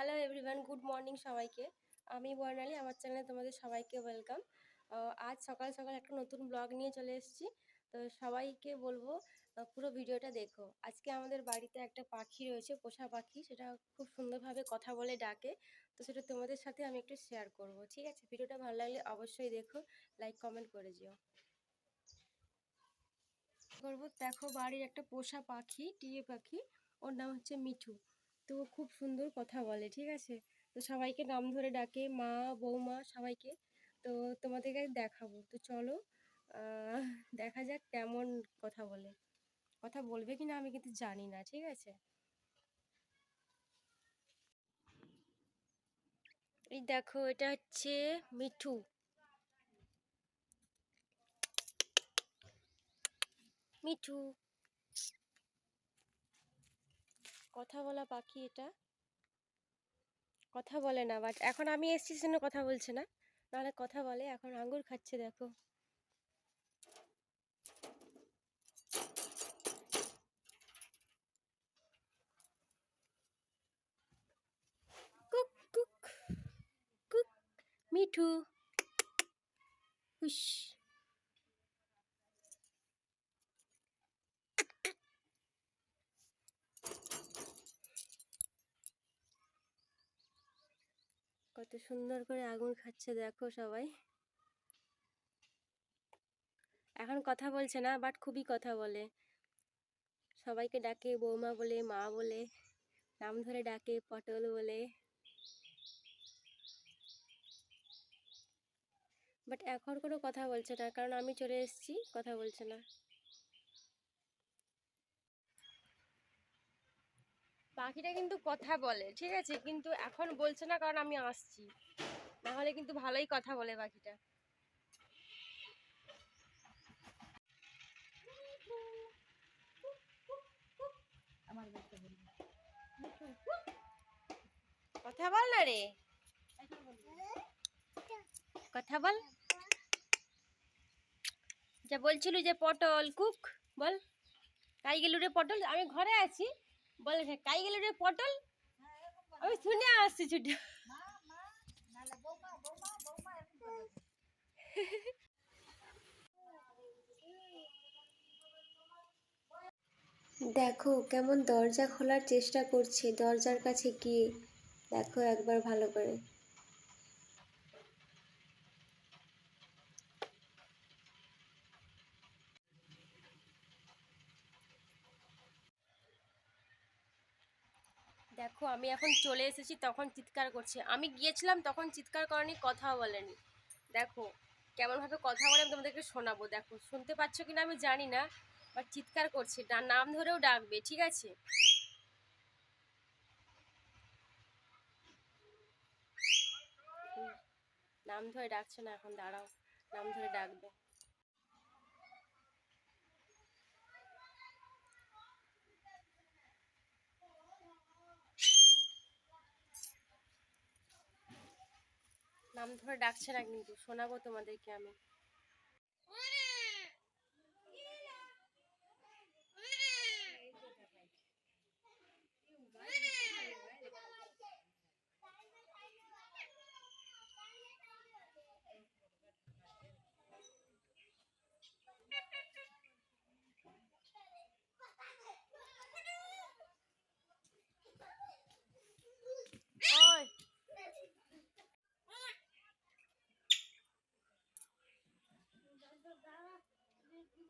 Hello everyone good morning সবাইকে। আমি বর্ণালী, আমার চ্যানেলে তোমাদের সবাইকে ওয়েলকাম আজ সকাল সকাল একটা নতুন ব্লগ নিয়ে চলে এসেছি। তো সবাইকে বলব পুরো ভিডিওটা দেখো। আজকে আমাদের বাড়িতে একটা পাখি রয়েছে, পোষা পাখি। সেটা খুব সুন্দরভাবে কথা বলে ডাকে। তো সেটা তোমাদের সাথে আমি একটু শেয়ার করব, ঠিক আছে? ভিডিওটা ভালো লাগলে অবশ্যই দেখো লাইক কমেন্ট করে যেও করব, দেখো বাড়ির একটা পোষা পাখি, টিয়ে পাখি। ওর নাম হচ্ছে মিঠু। তো খুব সুন্দর কথা বলে, ঠিক আছে? তো সবাইকে নাম ধরে ডাকে, মা, বৌমা, সবাইকে। তো তোমাদেরকে দেখাবো। তো চলো দেখা যাক কেমন কথা বলে। কথা বলবে কি না আমি কিন্তু জানি না, ঠিক আছে? এই দেখো, এটা হচ্ছে মিঠু। মিঠু। কথা বলা পাখি এটা। কথা বলে না বাট এখন আমি এসেছি সেজন্য কথা বলছে না। নাহলে কথা বলে, এখন আঙ্গুর খাচ্ছে, দেখো। কুক কুক মিঠু। কত সুন্দর করে আগুন খাচ্ছে, দেখো সবাই। এখন কথা বলছে না বাট খুবই কথা বলে। সবাইকে ডাকে, বৌমা বলে, মা বলে, নাম ধরে ডাকে, পটল বলে। বাট এখন কোনো কথা বলছে না, কারণ আমি চলে এসেছি, কথা বলছে না। পাখিটা কিন্তু কথা বলে ঠিক আছে? কিন্তু এখন বলছে না কারণ আমি আসছি। না হলে কিন্তু ভালোই কথা বলে পাখিটা। কথা বল না রে। কথা বল। যা বলছিল যে পটল কুক বল। কাই গেলু রে পটল। আমি ঘরে আছি। বলে কাই গেলু রে পটল? আমি শুনে আসছি ছুটি। দেখো, কেমন দরজা খোলার চেষ্টা করছে, দরজার কাছে গিয়ে। দেখো একবার ভালো করে। দেখো, আমি এখন চলে এসেছি, তখন চিৎকার করছে। আমি গিয়েছিলাম, তখন চিৎকার করেনি কথাও বলেনি। দেখো, কেমনভাবে কথা বলে আমি তোমাদেরকে শোনাবো। দেখো, শুনতে পাচ্ছ কিনা আমি জানি না বাট চিৎকার করছে। নাম ধরেও ডাকবে, ঠিক আছে? নাম ধরে ডাকছে না, এখন দাঁড়াও, নাম ধরে ডাকবে। নাম ধরে ডাকছে না কিন্তু শোনাবো তোমাদেরকে আমি।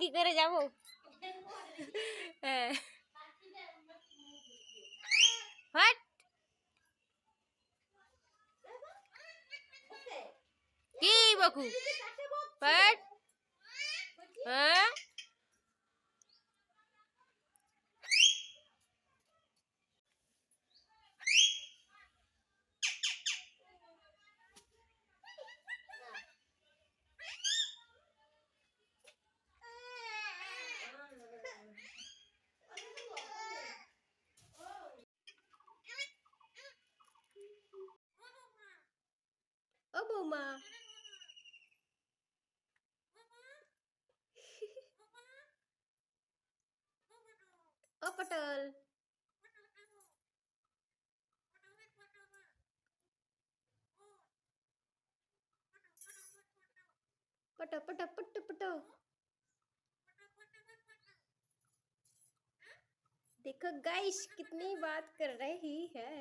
কি করে যাব হ্যাঁ হোয়াট কি বকু বৌমা ও পটল पटो पटो पटो पटो देखो गाइस कितनी बात कर रही है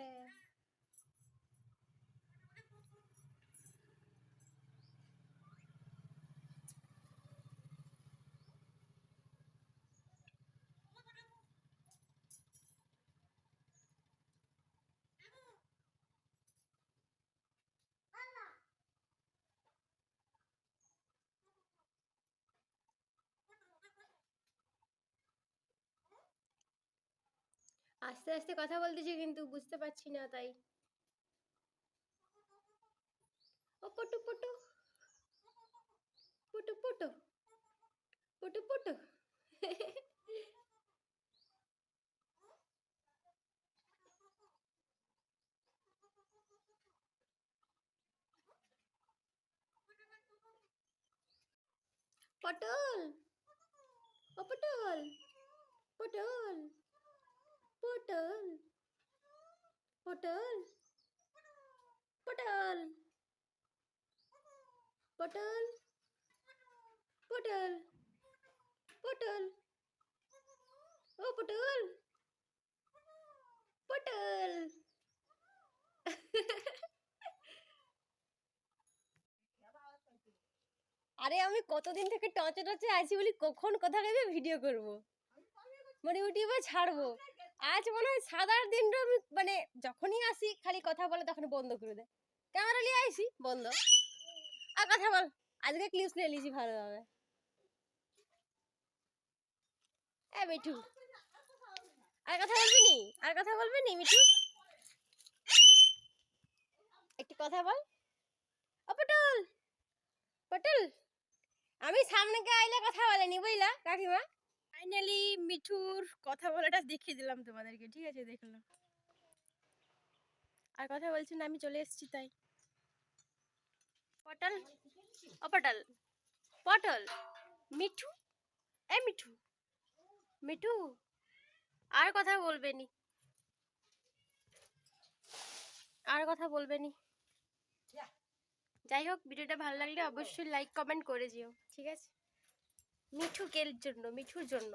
আস্তে আস্তে কথা বলতেছি কিন্তু বুঝতে পারছি না তাই। ও পটু পটু। পটু পটু। পটু পটু। পটল। ও পটল। পটল। পটল পটল পটল পটল পটল পটল ও পটল পটল আরে আমি কতদিন থেকে টচে টচে আছি বলি কখন কথা ভিডিও করব। মানে ইউটিউবে ছাড়বো। আজ মনে হয় আট দিন মানে যখনই আসি, খালি কথা বলে তখন বন্ধ করে দেয়। ক্যামেরা নিয়ে আইসি? বন্ধ। আর কথা বল। আজকে ক্লিপস নিয়ে লিছি ভালোভাবে এ মিঠু। আর কথা বলবি নি? আর কথা বলবি নি মিঠু? একটু কথা বল। ও পটল। পটল। আমি সামনে আইলে কথা বলেনি বুঝলা, কাকিমা? ফাইনালি মিঠুর কথা বলাটা দেখিয়ে দিলাম তোমাদেরকে, ঠিক আছে? দেখলাম আর কথা বলছি না, আমি চলে এসেছি, তাই। পটল? ও পটল? মিঠু? এ, মিঠু। মিঠু, আর কথা বলবে নি। আর কথা বলবে নি। যাই হোক, ভিডিওটা ভালো লাগলে অবশ্যই লাইক কমেন্ট করে যেও ঠিক আছে? মিঠু কের জন্য? মিঠুর জন্য।